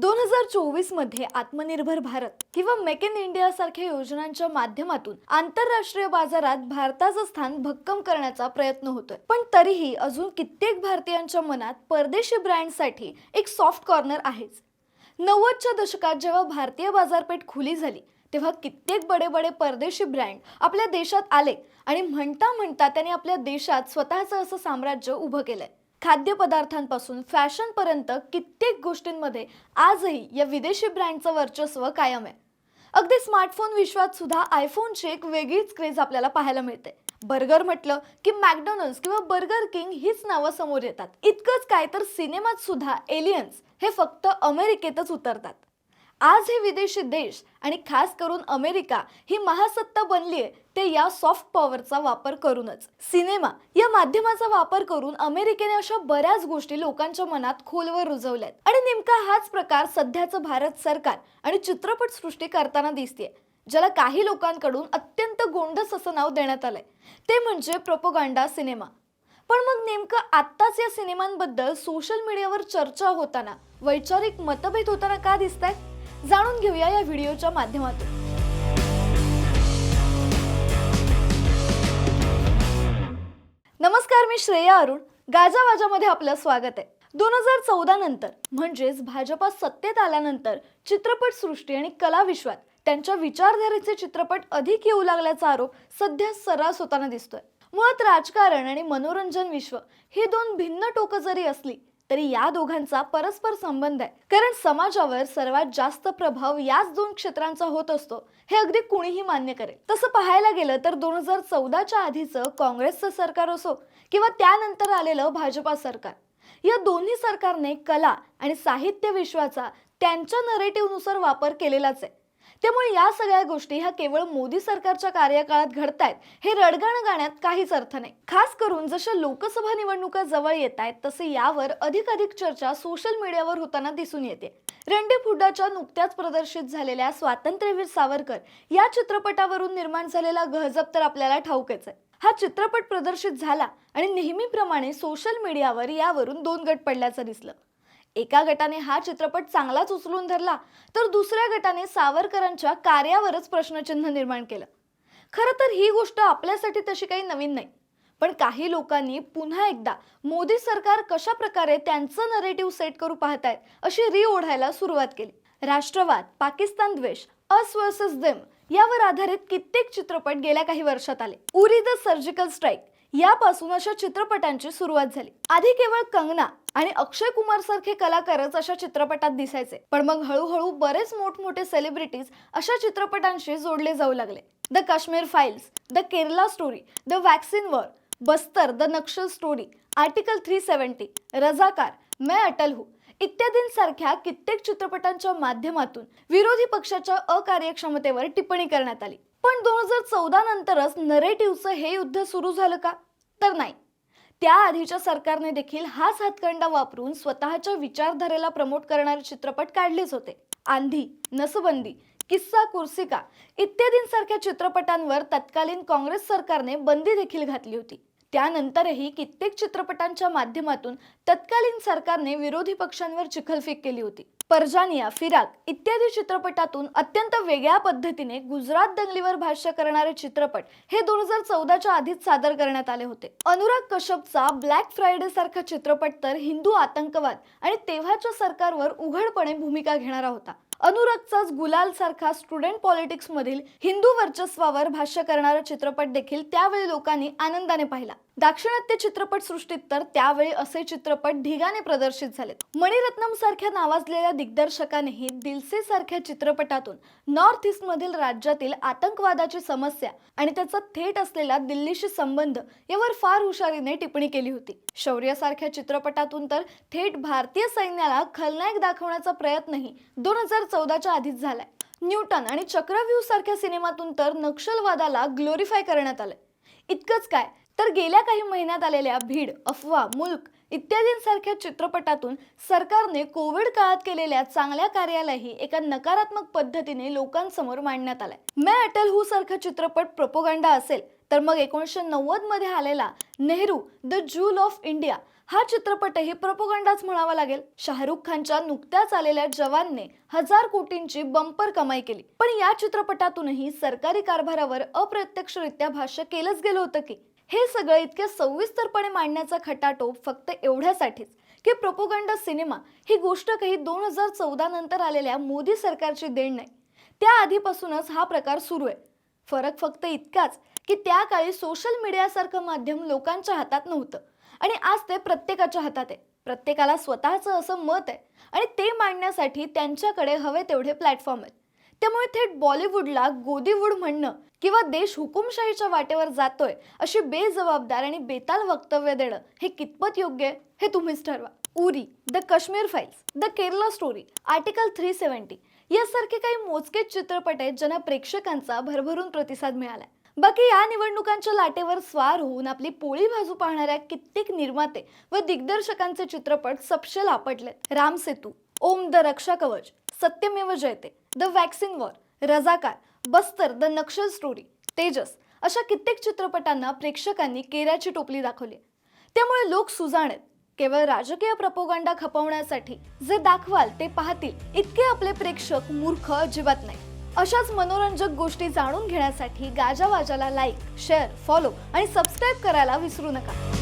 दोन हजार चोवीसमध्ये आत्मनिर्भर भारत किंवा मेक इन इंडिया सारख्या योजनांच्या माध्यमातून आंतरराष्ट्रीय बाजारात भारताचं स्थान भक्कम करण्याचा प्रयत्न होतोय. पण तरीही अजून कित्येक भारतीयांच्या मनात परदेशी ब्रँडसाठी एक सॉफ्ट कॉर्नर आहेच. नव्वदच्या दशकात जेव्हा भारतीय बाजारपेठ खुली झाली तेव्हा कित्येक बडे बडे परदेशी ब्रँड आपल्या देशात आले आणि म्हणता म्हणता त्यांनी आपल्या देशात स्वतःचं असं साम्राज्य उभं केलंय. खाद्यपदार्थांपासून फॅशनपर्यंत कित्येक गोष्टींमध्ये आजही या विदेशी ब्रँडचं वर्चस्व कायम आहे. अगदी स्मार्टफोन विश्वात सुद्धा आयफोनची एक वेगळीच क्रेज आपल्याला पाहायला मिळते. बर्गर म्हटलं की मॅकडॉनल्ड्स किंवा बर्गर किंग हीच नावं समोर येतात. इतकंच काय तर सिनेमात सुद्धा एलियन्स हे फक्त अमेरिकेतच उतरतात. आज हे विदेशी देश आणि खास करून अमेरिका ही महासत्ता बनली आहे ते या सॉफ्ट पॉवरचा वापर करूनच. सिनेमा या माध्यमाचा वापर करून अमेरिकेने अशा बऱ्याच गोष्टी लोकांच्या मनात खोलवर रुजवल्यात. आणि नेमका हाच प्रकार सध्याचं भारत सरकार आणि चित्रपट सृष्टी करताना दिसतेय ज्याला काही लोकांकडून अत्यंत गोंडस असं नाव देण्यात आलंय. ते म्हणजे प्रोपोगांडा सिनेमा पण मग नेमकं आत्ताच या सिनेमांबद्दल सोशल मीडियावर चर्चा होताना वैचारिक मतभेद होताना का दिसत आहेत जाणून घेऊया या व्हिडिओच्या माध्यमातून. नमस्कार मी श्रेया अरुण. गाजावाजामध्ये आपलं स्वागत आहे. दोन हजार चौदा नंतर म्हणजेच भाजपा सत्तेत आल्यानंतर चित्रपट सृष्टी आणि कला विश्वात त्यांच्या विचारधारेचे चित्रपट अधिक येऊ लागल्याचा आरोप सध्या सर्रास होताना दिसतोय. मुळात राजकारण आणि मनोरंजन विश्व ही दोन भिन्न टोकं जरी असली तरी या दोघांचा परस्पर संबंध आहे. कारण समाजावर सर्वात जास्त प्रभाव याच दोन क्षेत्रांचा होत असतो हे अगदी कुणीही मान्य करेल. तसं पाहायला गेलं तर दोन हजार चौदाच्या आधीचं काँग्रेसचं सरकार असो किंवा त्यानंतर आलेलं भाजपा सरकार या दोन्ही सरकारने कला आणि साहित्य विश्वाचा त्यांच्या नरेटिव्हनुसार वापर केलेलाच आहे. त्यामुळे या सगळ्या गोष्टी ह्या केवळ मोदी सरकारच्या कार्यकाळात घडतायत. हे रडगाणं गाण्यात काहीच अर्थ नाही. खास करून जशा लोकसभा निवडणुका जवळ येत आहेत तसे यावर अधिक अधिक चर्चा सोशल मीडियावर होताना दिसून येते. रंडे फुड्डाच्या नुकत्याच प्रदर्शित झालेल्या स्वातंत्र्यवीर सावरकर या चित्रपटावरून निर्माण झालेला गहजब तर आपल्याला ठाऊकच आहे. हा चित्रपट प्रदर्शित झाला आणि नेहमीप्रमाणे सोशल मीडियावर यावरून दोन गट पडल्याचं दिसलं. एका गटाने हा चित्रपट चांगलाच उचलून धरला तर दुसऱ्या गटाने सावरकरांच्या कार्यावरच प्रश्नचिन्ह निर्माण केलं. खरं तर ही गोष्ट आपल्यासाठी तशी काही नवीन नाही पण काही लोकांनी पुन्हा एकदा मोदी सरकार कशा प्रकारे त्यांचं नरेटिव्ह सेट करू पाहतायत अशी री ओढायला सुरुवात केली. राष्ट्रवाद पाकिस्तान द्वेष अस वर्सेस देम यावर आधारित कित्येक चित्रपट गेल्या काही वर्षात आले. उरी द सर्जिकल स्ट्राईक यापासून अशा चित्रपटांची सुरुवात झाली. आधी केवळ कंगना आणि अक्षय कुमार सारखे कलाकारच अशा चित्रपटात दिसायचे. पण मग हळूहळू बरेच मोठमोठे सेलिब्रिटीज अशा चित्रपटांशी जोडले जाऊ लागले. The Kashmir files the Kerala story the vaccine war Bastar the Naxal story article three seventy Razakar Main Atal Hoon. इत्यादींसारख्या कित्येक चित्रपटांच्या माध्यमातून विरोधी पक्षाच्या अकार्यक्षमतेवर टिप्पणी करण्यात आली. पण दोन हजार चौदा नंतरच नरेटिव्हचं हे युद्ध सुरू झालं का? तर नाही. त्याआधीच्या सरकारने देखील हाच हातखंडा वापरून स्वतःच्या विचारधारेला प्रमोट करणारे चित्रपट काढलेच होते. आंधी नसबंदी किस्सा कुर्सिका इत्यादींसारख्या चित्रपटांवर तत्कालीन काँग्रेस सरकारने बंदी देखील घातली होती. त्यानंतरही कित्येक चित्रपटांच्या माध्यमातून तत्कालीन सरकारने विरोधी पक्षांवर चिखलफेक केली होती. परजानिया फिराक इत्यादी चित्रपटातून अत्यंत वेगळ्या पद्धतीने गुजरात दंगलीवर भाष्य करणारे चित्रपट हे दोन हजार चौदाच्या आधीच सादर करण्यात आले होते. अनुराग कश्यपचा ब्लॅक फ्रायडे सारखा चित्रपट तर हिंदू आतंकवाद आणि तेव्हाच्या सरकारवर उघडपणे भूमिका घेणारा होता. अनुरागचाच गुलाल सारखा स्टुडंट पॉलिटिक्समधील हिंदू वर्चस्वावर भाष्य करणारा चित्रपट देखील त्यावेळी लोकांनी आनंदाने पाहिला. दाक्षिणात्य चित्रपट सृष्टीत तर त्यावेळी असे चित्रपट ढिगाने प्रदर्शित झालेत. मणिरत्नम सारख्या नावाजलेल्या दिग्दर्शकानेही दिलसे सारख्या चित्रपटातून नॉर्थ ईस्ट मधील राज्यातील आतंकवादाची समस्या आणि त्याचा थेट असलेला दिल्लीशी संबंध यावर फार हुशारीने टिप्पणी केली होती. शौर्य सारख्या चित्रपटातून तर थेट भारतीय सैन्याला खलनायक दाखवण्याचा प्रयत्नही दोन हजार चौदाच्या आधीच झालाय. न्यूटन आणि चक्रव्यूह सारख्या सिनेमातून तर नक्षलवादाला ग्लोरीफाय करण्यात आलंय. इतकंच काय तर गेल्या काही महिन्यात आलेल्या भीड अफवा मुल्क इत्यादींसारख्या चित्रपटातून सरकारने कोविड काळात केलेल्या चांगल्या कार्यालाही एका नकारात्मक पद्धतीने लोकांसमोर मांडण्यात आलाय. मैं अटल हू सारखा चित्रपट प्रोपोगंडा असेल तर मग एकोणीसशे नव्वदमध्ये आलेला Nehru the jewel of India हा चित्रपटही प्रपोगंडाच म्हणावा लागेल. शाहरुख खानच्या नुकत्याच आलेल्या जवानने हजार कोटींची बंपर कमाई केली. पण या चित्रपटातूनही सरकारी कारभारावर अप्रत्यक्षरित्या भाष्य केलंच गेलं होतं की हे सगळं इतके सविस्तरपणे मांडण्याचा खटाटोप फक्त एवढ्यासाठीच की प्रोपोगंडा सिनेमा ही गोष्ट काही दोन हजार चौदा नंतर आलेल्या मोदी सरकारची देण नाही. त्या आधीपासूनच हा प्रकार सुरू आहे. फरक फक्त इतकाच की त्या काळी सोशल मीडियासारखं माध्यम लोकांच्या हातात नव्हतं आणि आज ते प्रत्येकाच्या हातात आहे. प्रत्येकाला स्वतःचं असं मत आहे आणि ते मांडण्यासाठी त्यांच्याकडे हवे तेवढे प्लॅटफॉर्म आहेत. त्यामुळे थेट बॉलिवूडला गोदीवूड म्हणणं किंवा देश हुकुमशाहीच्या वाटेवर जातोय अशी बेजबाबदार आणि बेताल वक्तव्य देणं हे कितपत योग्य आहे हे तुम्हीच ठरवा. Uri the Kashmir files the Kerala story article three seventy. यासारखे काही मोजकेच चित्रपट आहेत ज्यांना प्रेक्षकांचा भरभरून प्रतिसाद मिळाला बाकी या निवडणुकांच्या लाटेवर स्वार होऊन आपली पोळी बाजू पाहणाऱ्या कित्येक निर्माते व दिग्दर्शकांचे चित्रपट सपशेल आपटलेत Ram Setu Om the Raksha Kavach Satyamev Jayate. The vaccine war Razakar Bastar the Naxal story Tejas अशा कित्येक चित्रपटांना प्रेक्षकांनी केऱ्याची टोपली दाखवली त्यामुळे लोक सुजाण आहेत. केवळ राजकीय प्रपोगांडा खपवण्यासाठी जे दाखवाल ते पाहतील इतके आपले प्रेक्षक मूर्ख अजिबात नाही. अशाच मनोरंजक गोष्टी जाणून घेण्यासाठी गाजावाजाला लाईक शेअर फॉलो आणि सबस्क्राईब करायला विसरू नका.